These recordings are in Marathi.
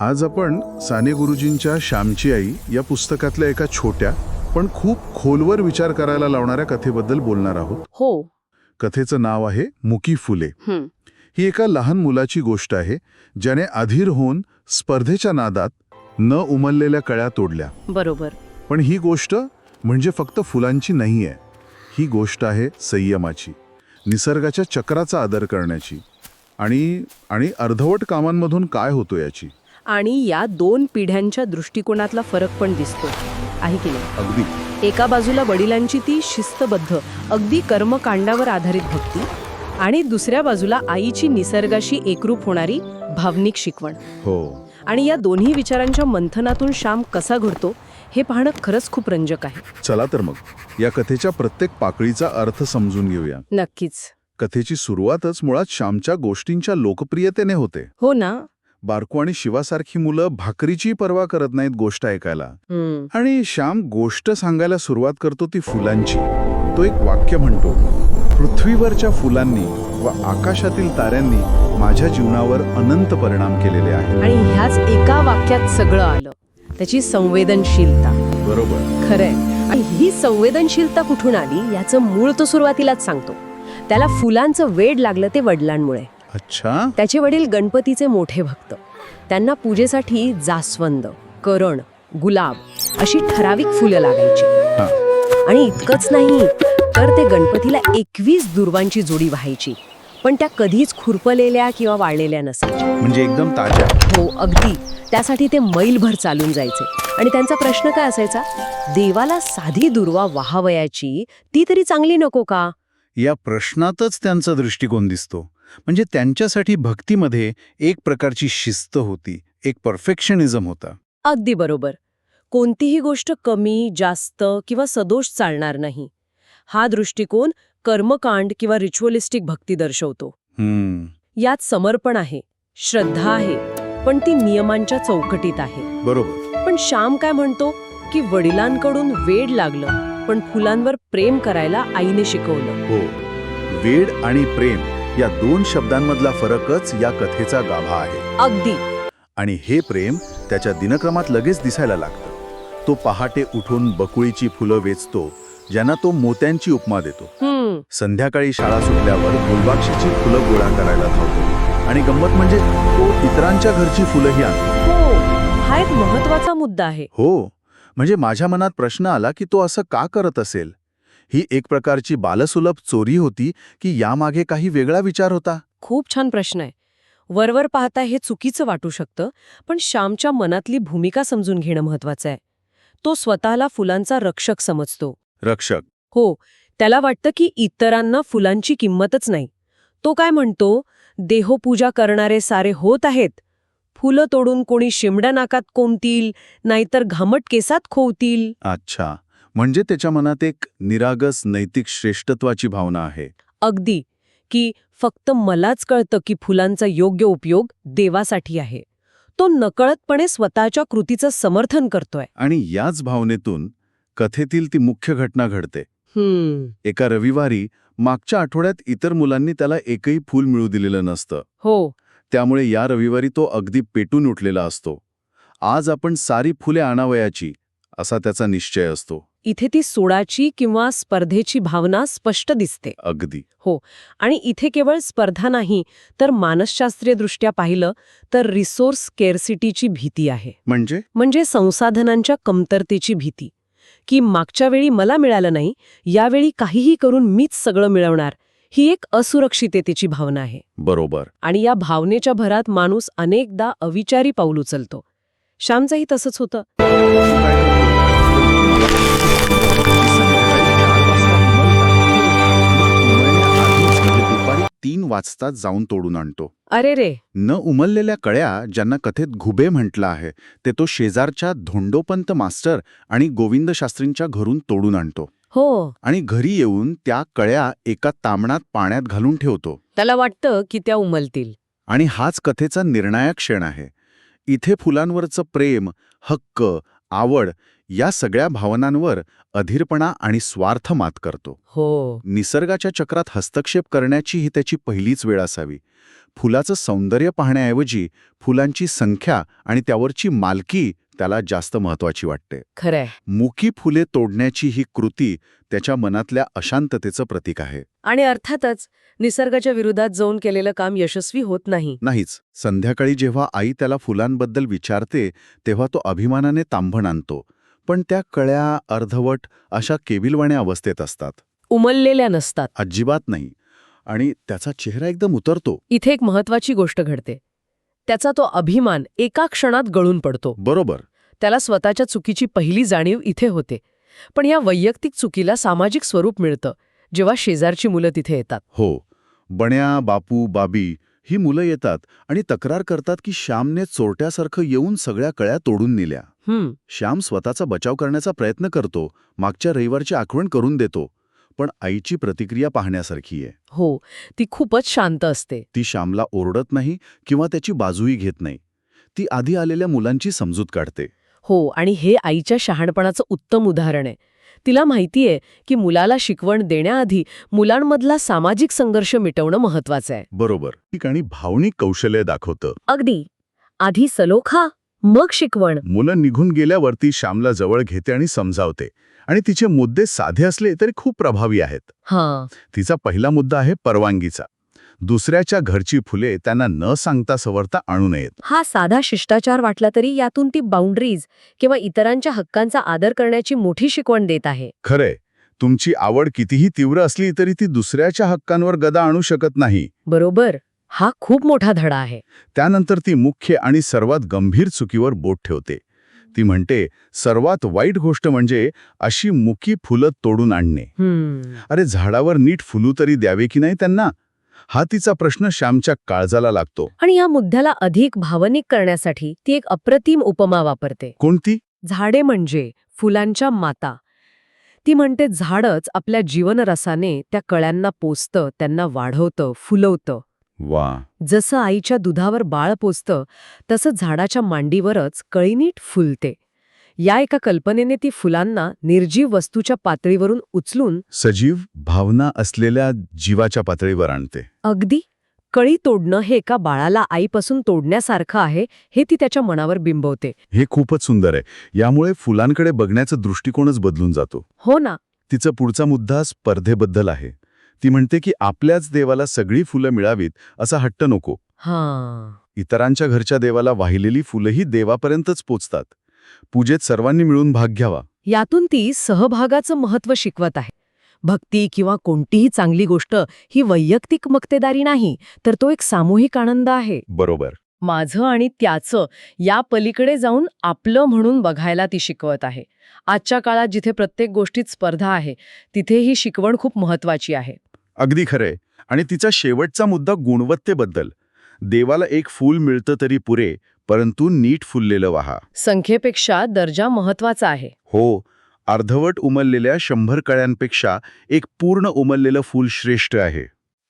आज आपण साने गुरुजींच्या श्यामची आई या पुस्तकातल्या एका छोट्या पण खूप खोलवर विचार करायला लावणाऱ्या कथेबद्दल बोलणार आहोत. हो. कथेचं नाव आहे मुकी फुले. हं, एका लहान मुलाची गोष्ट आहे ज्याने अधीर होऊन स्पर्धेच्या नादात न उमललेल्या कळ्या तोडल्या. बरोबर. पण ही गोष्ट म्हणजे फक्त फुलांची नाही आहे ही गोष्ट आहे संयमाची निसर्गाच्या चक्राचा आदर करण्याची आणि आणि अर्धवट कामांमधून काय होतो याची. आणि या दोन पिढ्यांच्या दृष्टिकोनातला फरक पण दिसतो आहे की नाही? अगदी. एका बाजूला वडिलांची ती शिस्तबद्ध अगदी कर्मकांडावर आधारित भक्ती आणि दुसऱ्या बाजूला आईची निसर्गाशी एकरूप होणारी भावनिक शिकवण. हो. आणि या दोन्ही विचारांच्या मंथनातून श्याम कसा घडतो हे पाहणं खरंच खूप रंजक आहे. चला तर मग या कथेच्या प्रत्येक पाकळीचा अर्थ समजून घेऊया. नक्कीच. कथेची सुरुवातच मुळात श्यामच्या गोष्टींच्या लोकप्रियतेने होते. हो ना? बारकू आणि शिवासारखी मुलं भाकरीची पर्वा करत नाहीत गोष्ट ऐकायला. आणि श्याम गोष्ट सांगायला सुरुवात करतो ती फुलांची. तो एक वाक्य म्हणतो पृथ्वीवरच्या फुलांनी व आकाशातील ताऱ्यांनी माझ्या जीवनावर अनंत परिणाम केलेले आहे आणि ह्याच एका वाक्यात सगळं आलं. त्याची संवेदनशीलता. बरोबर. खरंय. आणि ही संवेदनशीलता कुठून आली याचं मूळ तो सुरुवातीलाच सांगतो. त्याला फुलांचं वेड लागलं ते वडिलांमुळे. अच्छा. त्याचे वडील गणपतीचे मोठे भक्त. त्यांना पूजेसाठी जास्वंद करण गुलाब अशी ठराविक फुलं लागायची. आणि इतकंच नाही तर ते गणपतीला एकवीस दुर्वांची जोडी व्हायची. पण त्या कधीच खुरपलेल्या किंवा वाळलेल्या नसायच्या. म्हणजे एकदम ताज्या. हो अगदी. त्यासाठी ते मैलभर चालून जायचे. आणि त्यांचा प्रश्न काय असायचा? देवाला साधी दुर्वा वाहावयाची ती तरी चांगली नको का? या प्रश्नातच त्यांचा दृष्टिकोन दिसतो. म्हणजे त्यांच्यासाठी भक्तीमध्ये एक प्रकारची शिस्त होती एक परफेक्शनिझम होता. अगदी बरोबर. कोणतीही गोष्ट कमी जास्त किंवा सदोष चालणार नाही. हा दृष्टिकोन कर्मकांड किंवा रिच्युअलिस्टिक भक्ती दर्शवतो. हम्म. यात समर्पण आहे श्रद्धा आहे पण ती नियमांच्या चौकटीत आहे. बरोबर. पण श्याम काय म्हणतो? की वडिलांकडून वेड लागलं पण फुलांवर प्रेम करायला आईने शिकवलं. हो. वेड आणि प्रेम या दोन शब्दांमधला फरकच या कथेचा गाभा आहे. अगदी. आणि हे प्रेम त्याच्या दिनक्रमात लगेच दिसायला लागतं. तो पहाटे उठून बकुळीची फुलं वेचतो ज्यांना तो मोत्यांची उपमा देतो. संध्याकाळी शाळा सुटल्यावर गुलबाक्षीची फुलं गोळा करायला धावतो. आणि गंमत म्हणजे तो इतरांच्या घरची फुलंही आणतो. हो हा एक महत्त्वाचा मुद्दा आहे. हो म्हणजे माझ्या मनात प्रश्न आला की तो असं का करत असेल? ही एक प्रकारची बालसुलभ चोरी होती की यामागे काही वेगळा विचार होता? खूप छान प्रश्न आहे. वरवर पाहता हे चुकीचं वाटू शकतं पण श्यामच्या मनातली भूमिका समजून घेणं महत्वाचं आहे. तो स्वतःला फुलांचा रक्षक समजतो. रक्षक. हो त्याला वाटतं की इतरांना फुलांची किंमतच नाही. तो काय म्हणतो? देहोपूजा करणारे सारे होत आहेत. फुलं तोडून कोणी शिमड्या नाकात कोंबतील नाहीतर घामट केसात खोवतील. अच्छा. म्हणजे त्याच्या मनात एक निरागस नैतिक श्रेष्ठत्वाची भावना आहे. अगदी. की फक्त मलाच कळतं की फुलांचा योग्य उपयोग देवासाठी आहे. तो नकळतपणे स्वतःच्या कृतीचं समर्थन करतोय. आणि याच भावनेतून कथेतील ती मुख्य घटना घडते. एका रविवारी मागच्या आठवड्यात इतर मुलांनी त्याला एकही फूल मिळू दिलेलं नसतं. हो. त्यामुळे या रविवारी तो अगदी पेटून उठलेला असतो. आज आपण सारी फुले आणावयाची असा त्याचा निश्चय असतो. इथे ती सोडाची किंवा स्पर्धेची भावना स्पष्ट दिसते. अगदी. आणि इथे केवळ स्पर्धा नाही तर मानसशास्त्रीयदृष्ट्या पाहिलं तर रिसोर्स केअरसिटीची भीती आहे. म्हणजे? म्हणजे संसाधनांच्या कमतरतेची भीती. की मागच्या वेळी मला मिळालं नाही यावेळी काहीही करून मीच सगळं मिळवणार ही एक असुरक्षिततेची भावना आहे. बरोबर. आणि या भावनेच्या भरात माणूस अनेकदा अविचारी पाऊल उचलतो. श्यामचंही तसंच होतं. वाजता जाऊन तोडून आणतो. अरे रे! न उमललेल्या कळ्या ज्यांना कथेत घुबे म्हटलं आहे ते तो शेजारच्या धोंडोपंत मास्टर आणि गोविंद शास्त्रींच्या घरून तोडून आणतो. हो. आणि घरी येऊन त्या कळ्या एका तामणात पाण्यात घालून ठेवतो. त्याला वाटतं की त्या उमलतील. आणि हाच कथेचा निर्णायक क्षण आहे. इथे फुलांवरचं प्रेम हक्क आवड या सगळ्या भावनांवर अधीरपणा आणि स्वार्थ मात करतो. हो. निसर्गाच्या चक्रात हस्तक्षेप करण्याची ही त्याची पहिलीच वेळ असावी. फुलाचं सौंदर्य पाहण्याऐवजी फुलांची संख्या आणि त्यावरची मालकी त्याला जास्त महत्वाची वाटते. खरंय. मुकी फुले तोडण्याची ही कृती त्याच्या मनातल्या अशांततेचं प्रतीक आहे. आणि अर्थातच निसर्गाच्या विरोधात जाऊन केलेलं काम यशस्वी होत नाही. नाहीच. संध्याकाळी जेव्हा आई त्याला फुलांबद्दल विचारते तेव्हा तो अभिमानाने तांबण आणतो. पण त्या कळ्या अर्धवट अशा केविलवाण्या अवस्थेत असतात. उमललेल्या नसतात. अजिबात नाही. आणि त्याचा चेहरा एकदम उतरतो. इथे एक महत्वाची गोष्ट घडते. त्याचा तो अभिमान एका क्षणात गळून पडतो. बरोबर. त्याला स्वतःच्या चुकीची पहिली जाणीव इथे होते. पण या वैयक्तिक चुकीला सामाजिक स्वरूप मिळतं जेव्हा शेजारची मुलं तिथे येतात. हो. बण्या बापू बाबी ही मुलं येतात आणि तक्रार करतात की श्यामने चोरट्यासारखं येऊन सगळ्या कळ्या तोडून नेल्या. श्याम स्वतःचा बचाव करण्याचा प्रयत्न करतो मागच्या रविवारची आठवण करून देतो पण आईची प्रतिक्रिया पाहण्यासारखी आहे. हो ती खूपच शांत असते. ती श्यामला ओरडत नाही किंवा त्याची बाजूही घेत नाही. ती आधी आलेल्या मुलांची समजूत काढते. हो आणि हे आईच्या शहाणपणाचं उत्तम उदाहरण आहे. तिला माहितीये की मुलाला शिकवण देण्याआधी मुलांमधला सामाजिक संघर्ष मिटवणं महत्वाचं आहे. बरोबर. ठिकाणी भावनिक कौशल्य दाखवतं. अगदी. आधी सलोखा मग शिकवण. मुलं निघून गेल्यावरती श्यामला जवळ घेते आणि समजावते. आणि तिचे मुद्दे साधे असले तरी खूप प्रभावी आहेत. हां. तिचा पहिला मुद्दा आहे परवानगीचा. दुसऱ्याच्या घरची फुले त्यांना न सांगता सवरता आणू नयेत. हा साधा शिष्टाचार वाटला तरी यातून ती बाउंड्रीज किंवा इतरांच्या हक्कांचा आदर करण्याची मोठी शिकवण देत आहे. खरंय. तुमची आवड कितीही तीव्र असली तरी ती दुसऱ्याच्या हक्कांवर गदा आणू शकत नाही. बरोबर. हा खूप मोठा धडा आहे. त्यानंतर ती मुख्य आणि सर्वात गंभीर चुकीवर बोट ठेवते. ती म्हणते सर्वात वाईट गोष्ट म्हणजे अशी मुकी फुलं तोडून आणणे. अरे झाडावर नीट फुलू तरी द्यावे की नाही त्यांना? हा तिचा प्रश्न श्यामच्या काळजाला लागतो. आणि या मुद्द्याला अधिक भावनिक करण्यासाठी ती एक अप्रतिम उपमा वापरते. कोणती? झाडे म्हणजे फुलांच्या माता. ती म्हणते झाडच आपल्या जीवनरसाने त्या कळ्यांना पोसतं त्यांना वाढवतं फुलवतं. वा. जसं आईच्या दुधावर बाळ पोचतं तसं झाडाच्या मांडीवरच कळीनीट फुलते. या एका कल्पनेने ती फुलांना निर्जीव वस्तूच्या पातळीवरून उचलून सजीव भावना असलेल्या जीवाच्या पातळीवर आणते. अगदी. कळी तोडणं हे एका बाळाला आईपासून तोडण्यासारखं आहे हे ती त्याच्या मनावर बिंबवते. हे खूपच सुंदर आहे. यामुळे फुलांकडे बघण्याचा दृष्टिकोनच बदलून जातो. हो ना. तिचा पुढचा मुद्दा स्पर्धेबद्दल आहे. ती म्हणते की आपल्याच देवाला सगळी फुलं मिळावीत असा हट्ट नको. हां. इतरांच्या घरच्या देवाला वाहिलेली फुलंही देवापर्यंतच पोचतात. पूजेत सर्वांनी मिळून भाग घ्यावा. यातून ती सहभागाचं महत्त्व शिकवत आहे. भक्ती किंवा कोणतीही चांगली गोष्ट ही वैयक्तिक मक्तेदारी नाही तर तो एक सामूहिक आनंद आहे. बरोबर. माझं आणि त्याचं या पलीकडे जाऊन आपलं म्हणून बघायला ती शिकवत आहे. आजच्या काळात जिथे प्रत्येक गोष्टीत स्पर्धा आहे तिथे ही शिकवण खूप महत्वाची आहे. अगदी खरंय. आणि तिचा शेवटचा मुद्दा गुणवत्तेबद्दल. देवाला एक फूल मिळतं तरी पुरे परंतु नीट फुललेलं वहा. संख्येपेक्षा दर्जा महत्त्वाचा आहे. हो अर्धवट उमललेल्या शंभर कळ्यांपेक्षा एक पूर्ण उमललेलं फूल श्रेष्ठ आहे.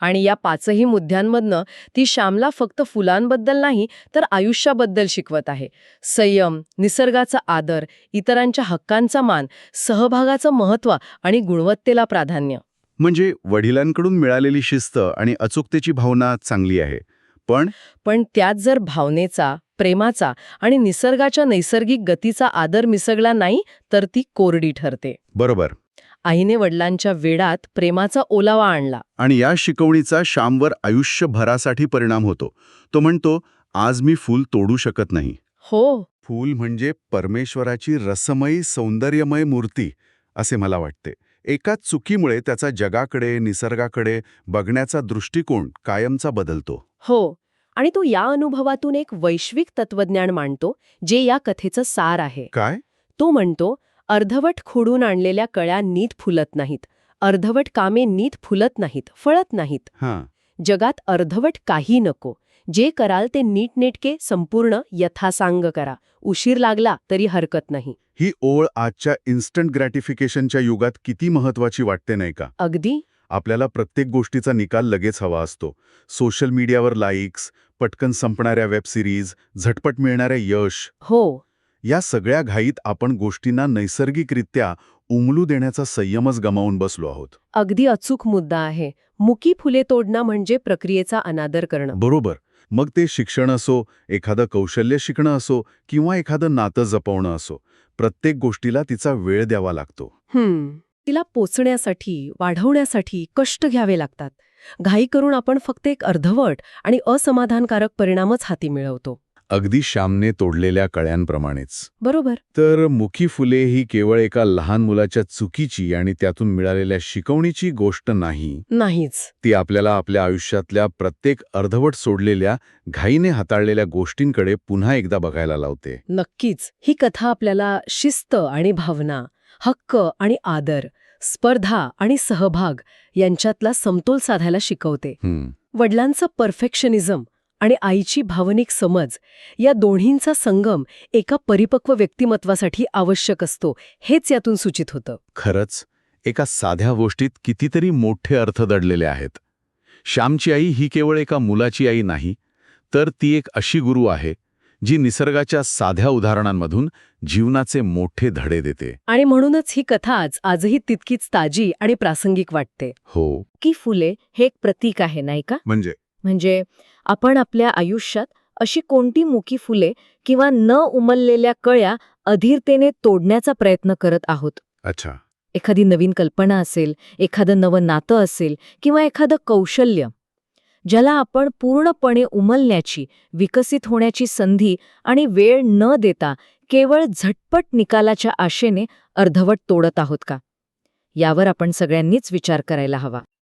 आणि या पाचही मुद्द्यांमधनं ती श्यामला फक्त फुलांबद्दल नाही तर आयुष्याबद्दल शिकवत आहे. संयम निसर्गाचा आदर इतरांच्या हक्कांचा मान सहभागाचं महत्त्व आणि गुणवत्तेला प्राधान्य. म्हणजे वडिलांकडून मिळालेली शिस्त आणि अचूकतेची भावना चांगली आहे. पण पण त्यात जर भावनेचा प्रेमाचा आणि निसर्गाच्या नैसर्गिक गतीचा आदर मिसळला नाही तर ती कोरडी ठरते. बरोबर. आईने वडिलांच्या वेडात प्रेमाचा ओलावा आणला. आणि या शिकवणीचा श्यामवर आयुष्यभरासाठी परिणाम होतो. तो म्हणतो आज मी फूल तोडू शकत नाही. हो. फूल म्हणजे परमेश्वराची रसमयी सौंदर्यमय मूर्ती असे मला वाटते. एकाच चुकीमुळे त्याचा जगाकडे निसर्गाकडे बघण्याचा दृष्टिकोन कायमचा बदलतो. हो. आणि तो या अनुभवातून एक वैश्विक तत्वज्ञान मांडतो जे या कथेचं सार आहे. काय? तो म्हणतो अर्धवट खोडून आणलेल्या कळ्या नीट फुलत नाहीत. अर्धवट कामे नीट फुलत नाहीत फळत नाहीत. हां. जगात अर्धवट काही नको. जे कराल ते नीटनेटके संपूर्ण यथासांग करा. उशीर लागला तरी हरकत नाही. ही ओळ आजच्या इन्स्टंट ग्रॅटिफिकेशनच्या युगात किती महत्वाची वाटते नाही का? अगदी. आपल्याला प्रत्येक गोष्टीचा निकाल लगेच हवा असतो. सोशल मीडियावर लाईक्स पटकन संपणाऱ्या वेब सिरीज झटपट मिळणाऱ्या यश. हो. या सगळ्या घाईत आपण गोष्टींना नैसर्गिकरित्या उमलू देण्याचा संयमच गमावून बसलो आहोत. अगदी अचूक मुद्दा आहे. मुकी फुले तोडणं म्हणजे प्रक्रियेचा अनादर करणं. बरोबर. मग ते शिक्षण असो एखादं कौशल्य शिकणं असो किंवा एखादं नातं जपवणं असो प्रत्येक गोष्टीला तिचा वेळ द्यावा लागतो. हम्म. तिला पोचण्यासाठी वाढवण्यासाठी कष्ट घ्यावे लागतात. घाई करून आपण फक्त एक अर्धवट आणि असमाधानकारक परिणामच हाती मिळवतो. अगदी श्यामने तोडलेल्या कळ्यांप्रमाणेच. बरोबर. तर मुखी फुले ही केवळ एका लहान मुलाच्या चुकीची आणि त्यातून मिळालेल्या शिकवणीची गोष्ट नाही. नाहीच. ती आपल्याला आपल्या आयुष्यातल्या प्रत्येक अर्धवट सोडलेल्या घाईने हाताळलेल्या गोष्टींकडे पुन्हा एकदा बघायला लावते. नक्कीच. ही कथा आपल्याला शिस्त आणि भावना हक्क आणि आदर स्पर्धा आणि सहभाग यांच्यातला समतोल साधायला शिकवते. वडिलांचं परफेक्शनिझम आणि आईची भावनिक समज या दोन्हींचा संगम एका परिपक्व व्यक्तिमत्वासाठी आवश्यक असतो हेच यातून सूचित होतं. खरंच एका साध्या गोष्टीत कितीतरी मोठे अर्थ दडलेले आहेत. श्यामची आई ही केवळ एका मुलाची आई नाही तर ती एक अशी गुरु आहे जी निसर्गाच्या साध्या उदाहरणांमधून जीवनाचे मोठे धडे देते. आणि म्हणूनच ही कथा आज आजही तितकीच ताजी आणि प्रासंगिक वाटते. हो. की फुले हे एक प्रतीक आहे नाही का? म्हणजे? म्हणजे आपण आपल्या आयुष्यात अशी कोणती मुकी फुले किंवा न उमललेल्या कळ्या अधीरतेने तोडण्याचा प्रयत्न करत आहोत. अच्छा. एखादी नवीन कल्पना असेल एखादं नवं नातं असेल किंवा एखादं कौशल्य. ज्याला आपण पूर्णपणे उमलण्याची विकसित होण्याची संधी आणि वेळ न देता केवळ झटपट निकालाच्या आशेने अर्धवट तोडत आहोत का? यावर आपण सगळ्यांनीच विचार करायला हवा.